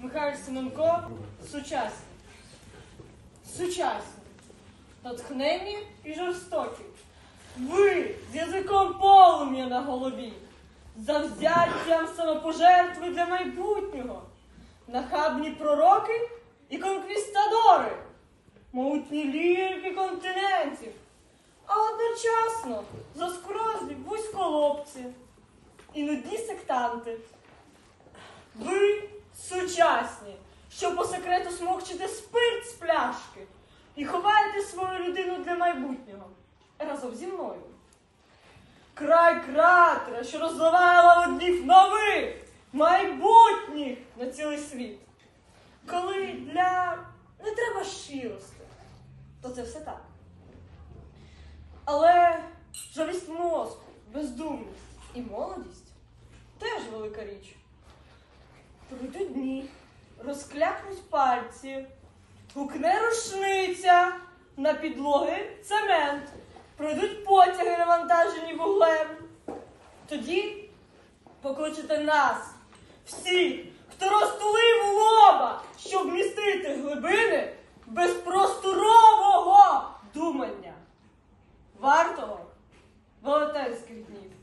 Михайло Семенко сучасні. Сучасні. Натхненні і жорстокі. Ви з язиком полум'я на голові, завзяттям самопожертви для майбутнього, нахабні пророки і конквістадори, могутні лірики континентів, а одночасно заскорозлі вузьколобці і нудні сектанти. Ви сучасні, що по секрету смокчете спирт з пляшки і ховаєте свою людину для майбутнього разом зі мною. Край кратера, що розливає лаводнів нових, майбутніх на цілий світ. Коли для не треба щирости, то це все так. Але жалість мозку, бездумність і молодість теж велика річ. Пройдуть дні, розклякнуть пальці, гукне рушниця на підлоги цемент, пройдуть потяги навантажені вуглем. Тоді покличете нас, всіх, хто розтулив лоба, щоб вмістити глибини безпросторового думання, вартого велетенських днів.